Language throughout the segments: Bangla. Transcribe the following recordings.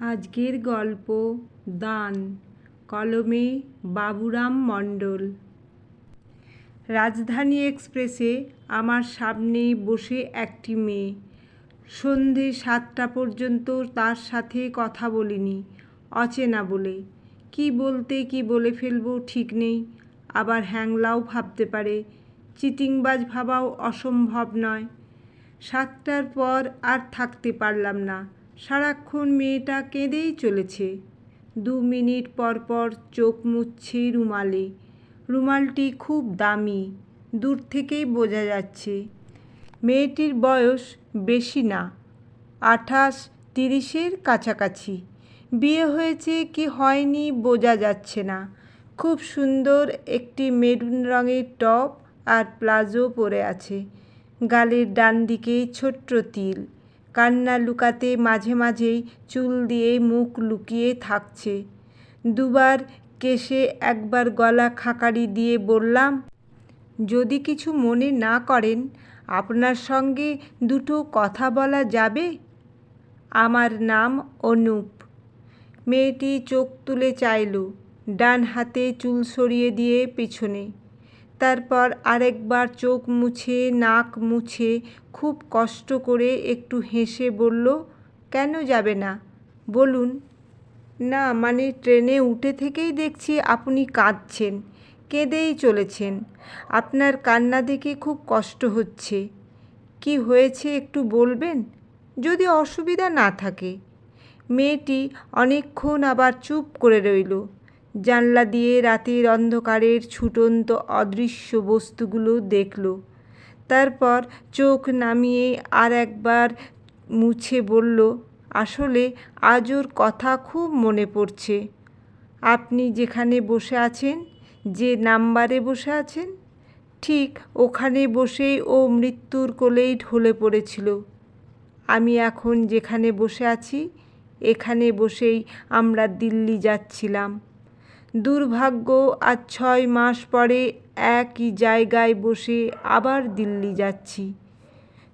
আজকের গল্প, দান, কলমে বাবুরাম মণ্ডল। রাজধানী এক্সপ্রেসে আমার সামনে বসে একটি মেয়ে। সন্ধে সাতটা পর্যন্ত তার সাথে কথা বলিনি, অচেনা বলে। কি বলতে কি বলে ফেলব ঠিক নেই, আবার হ্যাংলাও ভাবতে পারে। চিটিংবাজ ভাবাও অসম্ভব নয়। সাতটার পর আর থাকতে পারলাম না। সারাক্ষণ মেয়েটা কেঁদেই চলেছে। দু মিনিট পর পর চোখ মুছছে রুমালে। রুমালটি খুব দামি, দূর থেকেই বোঝা যাচ্ছে। মেয়েটির বয়স বেশি না, আঠাশ তিরিশের কাছাকাছি। বিয়ে হয়েছে কি হয়নি বোঝা যাচ্ছে না। খুব সুন্দর একটি মেরুন রঙের টপ আর প্লাজো পরে আছে। গালের ডান দিকে ছোট্ট তিল। কান্না লুকাতে মাঝে মাঝেই চুল দিয়ে মুখ লুকিয়ে থাকছে। দুবার কেশে একবার গলা খাকারি দিয়ে বললাম, যদি কিছু মনে না করেন, আপনার সঙ্গে দুটো কথা বলা যাবে? আমার নাম অনুপ। মেয়েটি চোখ তুলে চাইল, ডান হাতে চুল সরিয়ে দিয়ে পেছনে। তারপর আরেকবার চোখ মুছে, নাক মুছে, খুব কষ্ট করে একটু হেসে বলল, কেন যাবে না? বলুন, না মানে ট্রেনে উঠে থেকেই দেখছি আপনি কাঁদছেন, কেঁদেই চলেছেন। আপনার কান্না দেখে খুব কষ্ট হচ্ছে। কি হয়েছে একটু বলবেন? যদি অসুবিধা না থাকে। মেয়েটি অনেকক্ষণ আবার চুপ করে রইল। জানলা দিয়ে রাতের অন্ধকারের ছুটন্ত অদৃশ্য বস্তুগুলো দেখল। তারপর চোখ নামিয়ে আর একবার মুছে বলল, আসলে আজ ওর কথা খুব মনে পড়ছে। আপনি যেখানে বসে আছেন, যে নাম্বারে বসে আছেন, ঠিক ওখানে বসেই ও মৃত্যুর কোলেই ঢলে পড়েছিল। আমি এখন যেখানে বসে আছি, এখানে বসেই আমরা দিল্লি যাচ্ছিলাম। দুর্ভাগ্য আজ ছয় মাস পরে একই জায়গায় বসে আবার দিল্লি যাচ্ছি।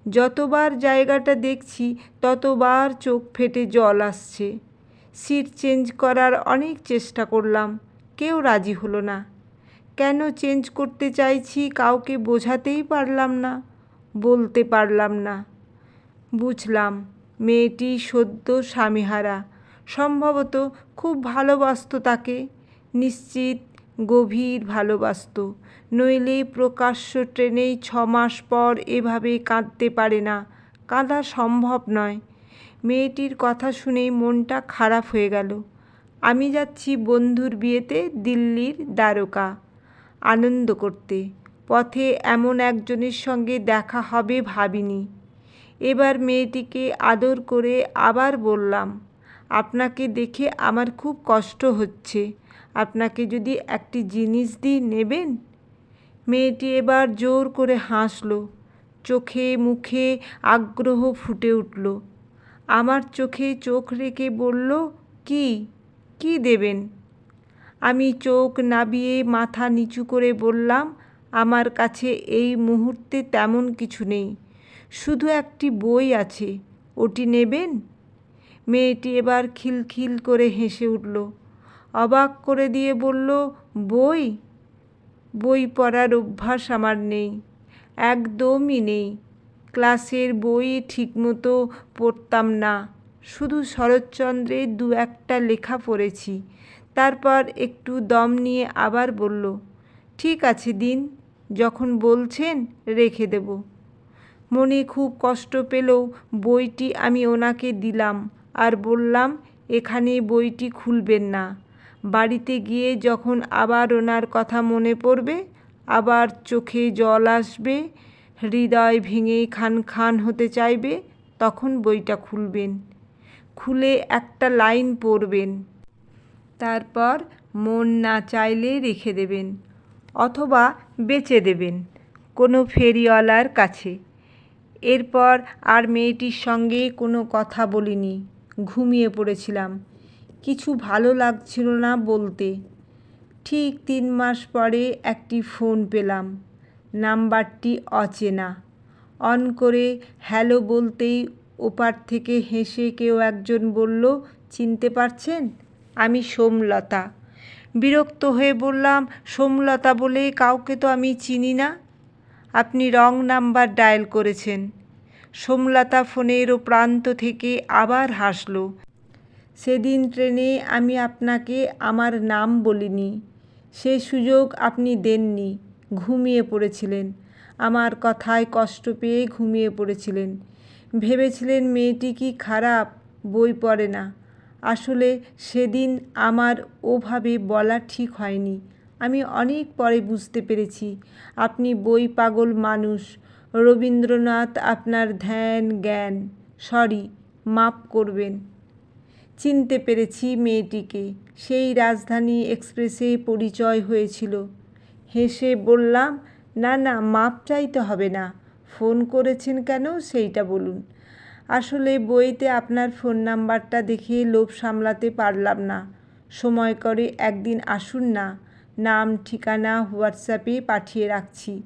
যতবার জায়গাটা দেখছি, ততবার চোখ ফেটে জল আসছে। সিট চেঞ্জ করার অনেক চেষ্টা করলাম, কেউ রাজি হলো না। কেন চেঞ্জ করতে চাইছি কাউকে বোঝাতেই পারলাম না, বলতে পারলাম না। বুঝলাম, মেয়েটি সদ্য স্বামীহারা। সম্ভবত খুব ভালোবাসত তাকে। নিশ্চিত, গভীর ভালোবাসত। নইলে প্রকাশ্য ট্রেনেই ছ মাস পর এভাবে কাঁদতে পারে না। কাঁদা সম্ভব নয়। মেয়েটির কথা শুনেই মনটা খারাপ হয়ে গেল। আমি যাচ্ছি বন্ধুর বিয়েতে দিল্লির দ্বারকা। আনন্দ করতে। পথে এমন একজনের সঙ্গে দেখা হবে ভাবিনি। এবার মেয়েটিকে আদর করে আবার বললাম, আপনাকে দেখে আমার খুব কষ্ট হচ্ছে। আপনাকে যদি একটি জিনিস দিই নেবেন? মেয়েটি এবার জোর করে হাসল। চোখে মুখে আগ্রহ ফুটে উঠল। আমার চোখে চোখ রেখে বলল, কি? কি দেবেন? আমি চোখ নাবিয়ে মাথা নিচু করে বললাম, আমার কাছে এই মুহূর্তে তেমন কিছু নেই। শুধু একটি বই আছে। ওটি নেবেন? মেয়েটি এবার খিলখিল করে হেসে উঠল। অবাক করে দিয়ে বলল, বই? বই পড়ার অভ্যাস আমার নেই, একদমই নেই। ক্লাসের বই ঠিকমতো পড়তাম না। শুধু শরৎচন্দ্রের দু একটা লেখা পড়েছি। তারপর একটু দম নিয়ে আবার বলল, ঠিক আছে দিন, যখন বলছেন রেখে দেব। মনে খুব কষ্ট পেলেও বইটি আমি ওনাকে দিলাম আর বললাম, এখানে বইটি খুলবেন না। বাড়িতে গিয়ে যখন আবার ওনার কথা মনে পড়বে, আবার চোখে জল আসবে, হৃদয় ভেঙে খান খান হতে চাইবে, তখন বইটা খুলবেন। খুলে একটা লাইন পড়বেন। তারপর মন না চাইলে রেখে দেবেন অথবা বেচে দেবেন কোনো ফেরিওয়ালার কাছে। এরপর আর মেয়েটির সঙ্গে কোনো কথা বলিনি। ঘুমিয়ে পড়েছিলাম। কিছু ভালো লাগছিল না বলতে। ঠিক তিন মাস পরে একটি ফোন পেলাম। নাম্বারটি অচেনা। অন করে হ্যালো বলতেই ওপার থেকে হেসে কেউ একজন বলল, চিনতে পারছেন? আমি সোমলতা। বিরক্ত হয়ে বললাম, সোমলতা বলে কাউকে তো আমি চিনি না। আপনি রং নাম্বার ডায়াল করেছেন। সোমলতা ফোনের ও প্রান্ত থেকে আবার হাসলো। সেদিন ট্রেনে আমি আপনাকে আমার নাম বলিনি, সে সুযোগ আপনি দেননি, ঘুমিয়ে পড়েছিলেন। আমার কথায় কষ্ট পেয়ে ঘুমিয়ে পড়েছিলেন। ভেবেছিলেন মেয়েটি কি খারাপ, বই পড়ে না। আসলে সেদিন আমার ওভাবে বলা ঠিক হয়নি। আমি অনেক পরে বুঝতে পেরেছি, আপনি বই পাগল মানুষ। রবীন্দ্রনাথ আপনার ধ্যান, জ্ঞান, সরি, মাপ করবেন। চিনতে পেরেছি মেয়েটিকে। সেই রাজধানী এক্সপ্রেসে পরিচয় হয়েছিল। হেসে বললাম, না না, মাপ চাইতে হবে না। ফোন করেছেন কেন? সেইটা বলুন। আসলে বইতে আপনার ফোন নাম্বারটা দেখে লোভ সামলাতে পারলাম না। সময় করে একদিন আসুন না। নাম, ঠিকানা হোয়াটসঅ্যাপে পাঠিয়ে রাখছি।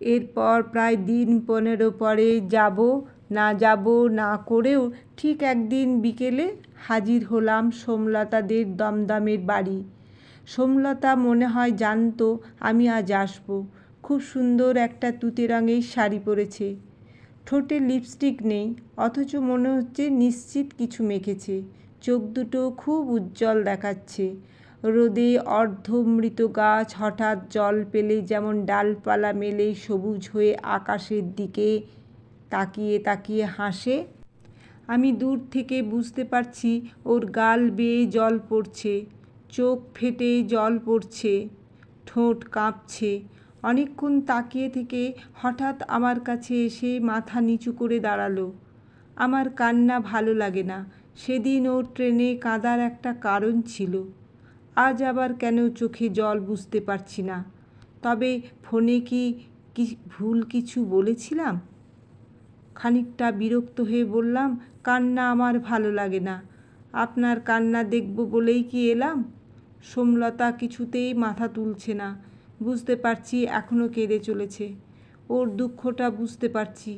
এরপর প্রায় দিন পনেরো পরে যাব না যাব, না করেও ঠিক একদিন বিকেলে হাজির হলাম সোমলতাদের দমদমের বাড়ি। সোমলতা মনে হয় জানতো আমি আজ আসব। খুব সুন্দর একটা তুতে রঙের শাড়ি পরেছে। ঠোঁটে লিপস্টিক নেই, অথচ মনে হচ্ছে নিশ্চিত কিছু মেখেছে। চোখ দুটো খুব উজ্জ্বল দেখাচ্ছে। রোদে অর্ধমৃত গাছ হঠাৎ জল পেলে যেমন ডালপালা মেলে সবুজ হয়ে আকাশের দিকে তাকিয়ে তাকিয়ে হাসে। আমি দূর থেকে বুঝতে পারছি ওর গাল বেয়ে জল পড়ছে, চোখ ফেটে জল পড়ছে, ঠোঁট কাঁপছে। অনেকক্ষণ তাকিয়ে থেকে হঠাৎ আমার কাছে এসে মাথা নিচু করে দাঁড়াল। আমার কান্না ভালো লাগে না। সেদিন ওর ট্রেনে কাঁদার একটা কারণ ছিল। আজ আবার কেন চোখে জল বুঝতে পারছি না। তবে ফোনে কি ভুল কিছু বলেছিলাম? খানিকটা বিরক্ত হয়ে বললাম, কান্না আমার ভালো লাগে না। আপনার কান্না দেখব বলেই কি এলাম? সোমলতা কিছুতেই মাথা তুলছে না। বুঝতে পারছি এখনও কেঁদে চলেছে। ওর দুঃখটা বুঝতে পারছি।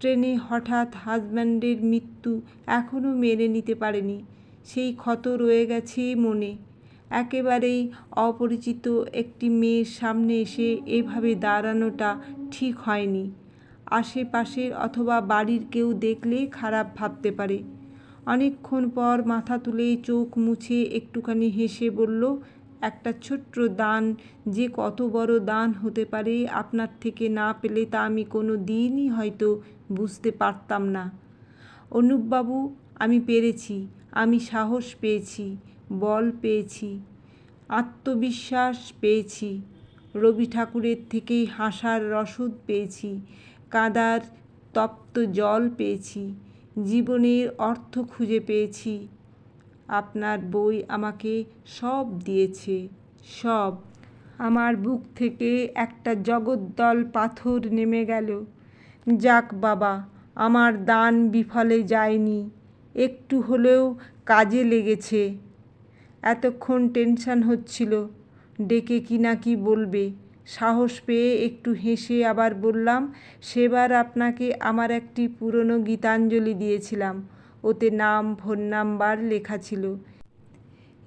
ট্রেনে হঠাৎ হাজব্যান্ডের মৃত্যু এখনও মেনে নিতে পারেনি। সেই ক্ষত রয়ে গেছে মনে। একেবারেই অপরিচিত একটি মেয়ের সামনে এসে এভাবে দাঁড়ানোটা ঠিক হয়নি। আশেপাশের অথবা বাড়ির কেউ দেখলে খারাপ ভাবতে পারে। অনেকক্ষণ পর মাথা তুলে চোখ মুছে একটুখানি হেসে বলল, একটা ছোট্ট দান, যে কত বড় দান হতে পারে আপনার থেকে না পেলে তা আমি কোনো দিনই হয়তো বুঝতে পারতাম না। অনুপবাবু, আমি পেরেছি, আমি সাহস পেয়েছি, বল পেয়েছি, আত্মবিশ্বাস পেয়েছি, রবি ঠাকুরের থেকেই হাসার রসদ পেয়েছি কাদার তপ্ত জল পেয়েছি, জীবনের অর্থ খুঁজে পেয়েছি। আপনার বই আমাকে সব দিয়েছে, সব। আমার বুক থেকে একটা জগদ্দল পাথর নেমে গেল। যাক বাবা, আমার দান বিফলে যায়নি, একটু হলেও কাজে লেগেছে। এতক্ষণ টেনশন হচ্ছিল, ডেকে কি না কি বলবে? সাহস পেয়ে একটু হেসে আবার বললাম, সেবার আপনাকে আমার একটি পুরনো গীতাঞ্জলি দিয়েছিলাম। ওতে নাম, ফোন নাম্বার লেখা ছিল।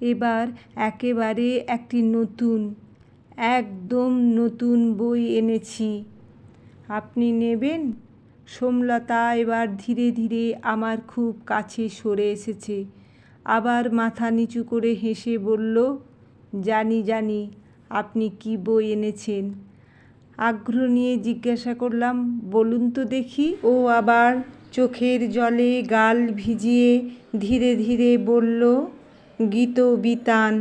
এবার একেবারে একটি নতুন, একদম নতুন বই এনেছি। আপনি নেবেন? সোমলতা এবার ধীরে ধীরে আমার খুব কাছে সরে এসেছে। আবার মাথা নিচু করে হেসে বলল, জানি জানি। আপনি কি বই এনেছেন? আগ্রহ নিয়ে জিজ্ঞাসা করলাম, বলুন তো দেখি। ও আবার চোখের জলে গাল ভিজিয়ে ধীরে ধীরে বলল গীত বিতান